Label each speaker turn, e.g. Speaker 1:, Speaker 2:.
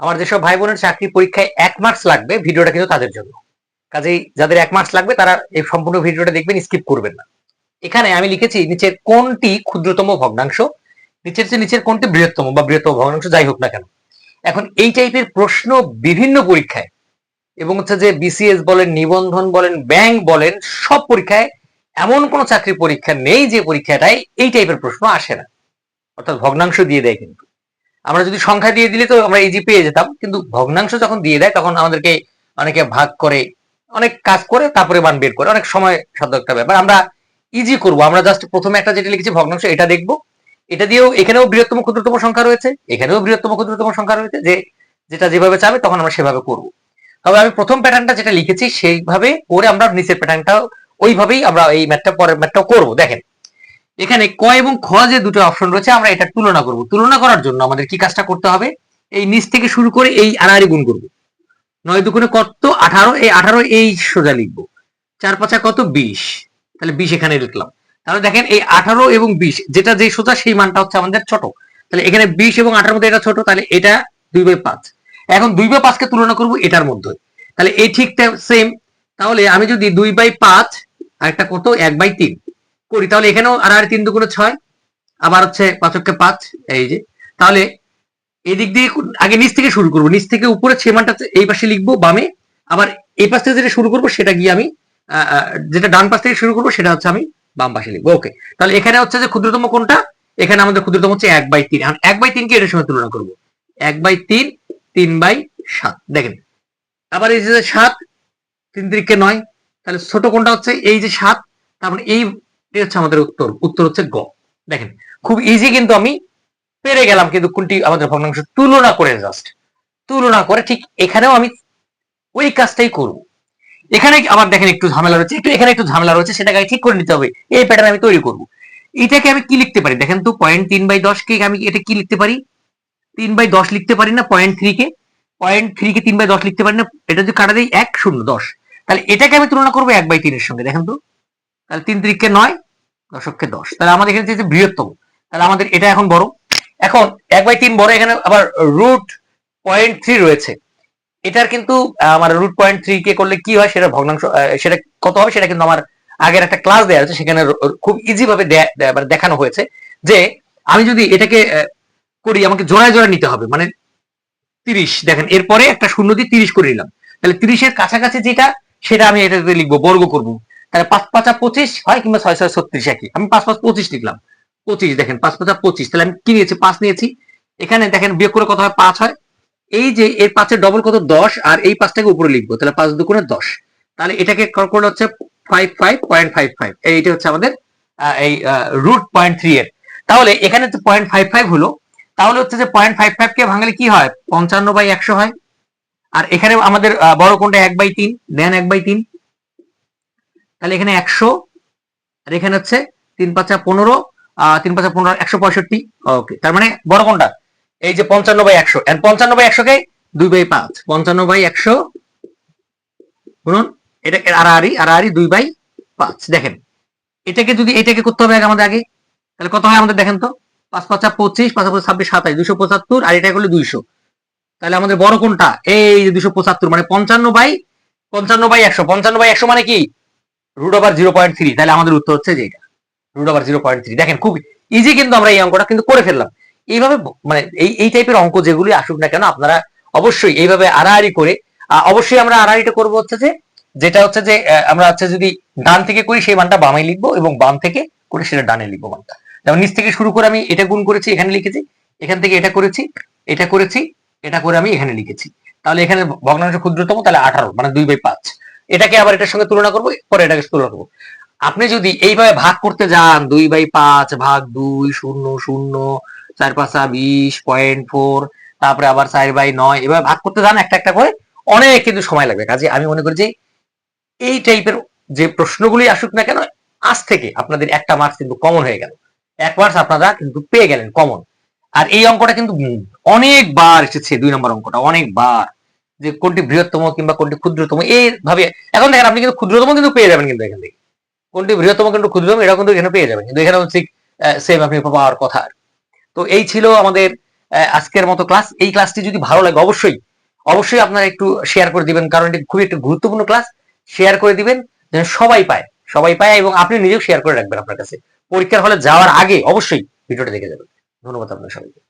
Speaker 1: আমার যেসব ভাই বোনের চাকরি পরীক্ষায় এক মার্কস লাগবে, ভিডিওটা কিন্তু তাদের জন্য। কাজেই যাদের এক মার্কস লাগবে, তারা এই সম্পূর্ণ ভিডিওটা দেখবেন স্কিপ করবেন না। এখানে আমি লিখেছি, নিচের কোনটি ক্ষুদ্রতম ভগ্নাংশ? নিচের চেয়ে নিচের কোনটি বৃহত্তম বা বৃহত্তম ভগ্নাংশ? যাই হোক না কেন। এখন এই টাইপের প্রশ্ন বিভিন্ন পরীক্ষায় এবং হচ্ছে যে বিসিএস বলেন, নিবন্ধন বলেন ব্যাংক বলেন, সব পরীক্ষায় এমন কোন চাকরি পরীক্ষা নেই যে পরীক্ষাটায় এই টাইপের প্রশ্ন আসে না। অর্থাৎ ভগ্নাংশ দিয়ে দেয় কিন্তু। আমরা যদি সংখ্যা দিয়ে দিলে তো আমরা ইজি পেয়ে যেতাম। কিন্তু ভগ্নাংশ যখন দিয়ে দেয়, তখন আমাদেরকে অনেকে ভাগ করে, অনেক কাজ করে, তারপরে মান বের করে। অনেক সময় সাধ্য একটা ব্যাপার। আমরা ইজি করব। আমরা জাস্ট প্রথমে একটা যেটা লিখেছি, ভগ্নাংশ, এটা দেখব। এটা দিয়েও এখানেও বৃহত্তম ক্ষুদ্রতম সংখ্যা রয়েছে, এখানেও বৃহত্তম ক্ষুদ্রতম সংখ্যা রয়েছে। যে যেটা যেভাবে চাবে, তখন আমরা সেভাবে করব। তবে আমি প্রথম প্যাটার্নটা যেটা লিখেছি, সেইভাবে করে আমরা নিচের প্যাটার্নটাও ওইভাবেই আমরা এই ম্যাথটা পরের ম্যাথটাও করব। দেখেন এখানে ক এবং খ যে দুটো অপশন রয়েছে, আমরা এটা তুলনা করব। তুলনা করার জন্য আমাদের কি কাজটা করতে হবে? এই নিচ থেকে শুরু করে এই আড়াআড়ি গুণ করব। নয় দুগুণে কত? আঠারো। এই আঠারো এই সোজা লিখব। চার পাঁচা কত? বিশ। তাহলে বিশ এখানে লিখলাম। তাহলে দেখেন এই আঠারো এবং বিশ, যেটা যে সোজা, সেই মানটা হচ্ছে আমাদের ছোট। তাহলে এখানে বিশ এবং আঠারোর মধ্যে এটা ছোট, তাহলে এটা দুই বাই পাঁচ। এখন দুই বাই পাঁচকে তুলনা করব এটার মধ্যে। তাহলে এই ঠিকটা সেম তাহলে আমি যদি দুই বাই পাঁচ আর একটা কত? এক বাই তিন। করি। তাহলে এখানেও আর তিন দুগুণে ছয়, আবার হচ্ছে পাঁচককে পাঁচ, এই যে। তাহলে এদিক দিয়ে আগে নিচ থেকে শুরু করব। নিচ থেকে উপরে সীমানটা এই পাশে লিখব বামে। আবার এই পাশ থেকে যেটা শুরু করব, সেটা গিয়ে আমি যেটা ডান পাশ থেকে শুরু করব, সেটা হচ্ছে আমি বাম পাশে লিখব। ওকে। তাহলে এখানে হচ্ছে যে ক্ষুদ্রতম কোনটা? এখানে আমাদের ক্ষুদ্রতম হচ্ছে এক বাই তিন। এখন এক বাই তিনকে এটার সঙ্গে তুলনা করব। এক বাই তিন তিন বাই সাত। দেখেন, আবার এই যে সাত, তিন তিরিকে নয়, তাহলে ছোট কোনটা হচ্ছে এই যে সাত, তারপরে এই এই হচ্ছে আমাদের উত্তর। উত্তর হচ্ছে গ। দেখেন, খুব ইজি কিন্তু আমি পেরে গেলাম কিন্তু কোনটি আমাদের ভগ্নাংশ তুলনা করে জাস্ট তুলনা করে ঠিক এখানেও আমি ওই কাজটাই করব। এখানে আবার দেখেন একটু ঝামেলা রয়েছে, একটু এখানে একটু ঝামেলা রয়েছে, সেটাকে আগে ঠিক করে নিতে হবে। এই প্যাটার্ন আমি তৈরি করব। এটাকে আমি কি লিখতে পারি? দেখেন তো পয়েন্ট তিন বাই দশ কে আমি এটা কি লিখতে পারি? তিন বাই দশ লিখতে পারি না পয়েন্ট থ্রি কে? পয়েন্ট থ্রি কে তিন বাই দশ লিখতে পারি না? এটা যদি কাটা দেয় এক, শূন্য, দশ। তাহলে এটাকে আমি তুলনা করব এক বাই তিনের সঙ্গে। দেখেন তো। তাহলে তিন তিরিখকে নয় দশককে দশ। তাহলে আমাদের এখানে যে বৃহত্তম। তাহলে আমাদের এটা এখন বড়। এখন এক বাই তিন বড়, এখানে আবার রুট পয়েন্ট থ্রি রয়েছে। এটার কিন্তু আমার রুট পয়েন্ট থ্রি কে করলে কি হয়, সেটা ভগ্নাংশ সেটা কত হবে, সেটা কিন্তু আমার আগের একটা ক্লাস দেওয়া আছে, সেখানে খুব ইজি ভাবে মানে দেখানো হয়েছে যে আমি যদি এটাকে করি, আমাকে জোড়ায় জোড়ায় নিতে হবে মানে তিরিশ। দেখেন, এরপরে একটা শূন্য দিয়ে তিরিশ করে নিলাম। তাহলে তিরিশের কাছাকাছি যেটা, সেটা আমি এটাতে লিখব, বর্গ করব। তাহলে পাঁচ পাঁচা পঁচিশ হয় কিংবা ছয় ছয় ছত্রিশ একই। আমি পাঁচ পাঁচ পঁচিশ লিখলাম। পঁচিশ দেখেন, পাঁচ পাঁচা পঁচিশ, তাহলে আমি কি নিয়েছি? পাঁচ নিয়েছি। এখানে দেখেন বিয়োগ করে কত হয়? পাঁচ হয়। এই যে এর পাঁচের ডবল কত? দশ, আর এই পাঁচটাকে উপরে লিখব। তাহলে পাঁচ দুগুণে দশ। তাহলে এটাকে করলে হচ্ছে five five point five five এইটা হচ্ছে আমাদের এই রুট পয়েন্ট থ্রি এর। তাহলে এখানে তো পয়েন্ট ফাইভ ফাইভ হলো, তাহলে হচ্ছে যে পয়েন্ট ফাইভ ফাইভ কে ভাঙলে কি হয়? পঞ্চান্ন বাই একশো হয়। আর এখানে আমাদের বড় কোনটা এক বাই তিন দেন এক বাই তিন। তাহলে এখানে একশো, আর এখানে হচ্ছে তিন পাঁচা পনেরো তিন পাঁচা পনেরো, একশো পঁয়ষট্টি। ওকে তার মানে বড় কোনটা? এই যে পঞ্চান্ন বাই একশো। পঞ্চান্ন বাই একশোকে দুই বাই পাঁচ। পঞ্চান্ন বাই একশো, শুনুন, এটা আড়াআড়ি আড়াআড়ি দুই বাই পাঁচ। দেখেন, এটাকে যদি, এটাকে করতে হবে আমাদের আগে। তাহলে কত হয় আমাদের দেখেন তো? পাঁচ পাঁচা পঁচিশ, পাঁচ পাঁচ ছাব্বিশ, সাতাশ, দুশো পঁচাত্তর, আর এটা করলে দুইশো। তাহলে আমাদের বড় কোনটা? এই যে দুশো পঁচাত্তর মানে পঞ্চান্ন বাই পঞ্চান্ন বাই একশো। পঞ্চান্ন বাই একশো মানে কি? Root over zero point three তাহলে আমাদের উত্তর হচ্ছে যে এটা root over zero point three দেখেন, খুব ইজি কিন্তু আমরা এই অঙ্কটা কিন্তু করে ফেললাম। এইভাবে মানে এই এই টাইপের অঙ্ক যেগুলি আসুক না কেন, আপনারা অবশ্যই এইভাবে আড়াআড়ি করে অবশ্যই আমরা আড়াআড়িটা করব হচ্ছে যে, যেটা হচ্ছে যে আমরা হচ্ছে যদি ডান থেকে করি, সেই মানটা বামে লিখব এবং বাম থেকে করে, সেটা ডানে লিখব মানটা। যেমন নিচ থেকে শুরু করে আমি এটা গুণ করেছি, এখানে লিখেছি, এখান থেকে এটা করেছি এটা করেছি, এটা করে আমি এখানে লিখেছি। তাহলে এখানে ভগ্নাংশ ক্ষুদ্রতম, তাহলে আঠারো মানে দুই বাই পাঁচ। এটাকে আবার এটার সঙ্গে তুলনা করব, পরে এটাকে তুলনা করব। আপনি যদি এইভাবে ভাগ করতে যান, দুই বাই পাঁচ ভাগ দুই, শূন্য শূন্য, চার পাঁচা বিশ, পয়েন্ট ফোর, তারপরে আবার চার বাই নয়, এভাবে ভাগ করতে যান একটা একটা করে, অনেক কিন্তু সময় লাগবে। কাজে আমি মনে করি যে এই টাইপের যে প্রশ্নগুলি আসুক না কেন, আজ থেকে আপনাদের একটা মার্কস কিন্তু কমন হয়ে গেল। এক মার্কস আপনারা কিন্তু পেয়ে গেলেন কমন আর এই অঙ্কটা কিন্তু অনেকবার এসেছে, দুই নম্বর অঙ্কটা, অনেকবার। যে কোনটি বৃহত্তম কিংবা কোনটি ক্ষুদ্রতম এইভাবে এখন দেখেন আপনি কিন্তু ক্ষুদ্রতম কিন্তু পেয়ে যাবেন কিন্তু এখান থেকে। কোনটি বৃহত্তম, কোনটি ক্ষুদ্রতম এটা কিন্তু এখানে পেয়ে যাবেন। কিন্তু এখানে হচ্ছে সেম আপনি পাওয়ার কথা। তো এই ছিল আমাদের আজকের মতো ক্লাস এই ক্লাসটি যদি ভালো লাগে, অবশ্যই অবশ্যই আপনারা একটু শেয়ার করে দিবেন, কারণ এটি খুবই একটা গুরুত্বপূর্ণ ক্লাস শেয়ার করে দিবেন, যেন সবাই পায়। সবাই পায় এবং আপনি নিজেও শেয়ার করে রাখবেন আপনার কাছে। পরীক্ষার হলে যাওয়ার আগে অবশ্যই ভিডিওটা দেখে যাবেন। ধন্যবাদ আপনার সবাইকে।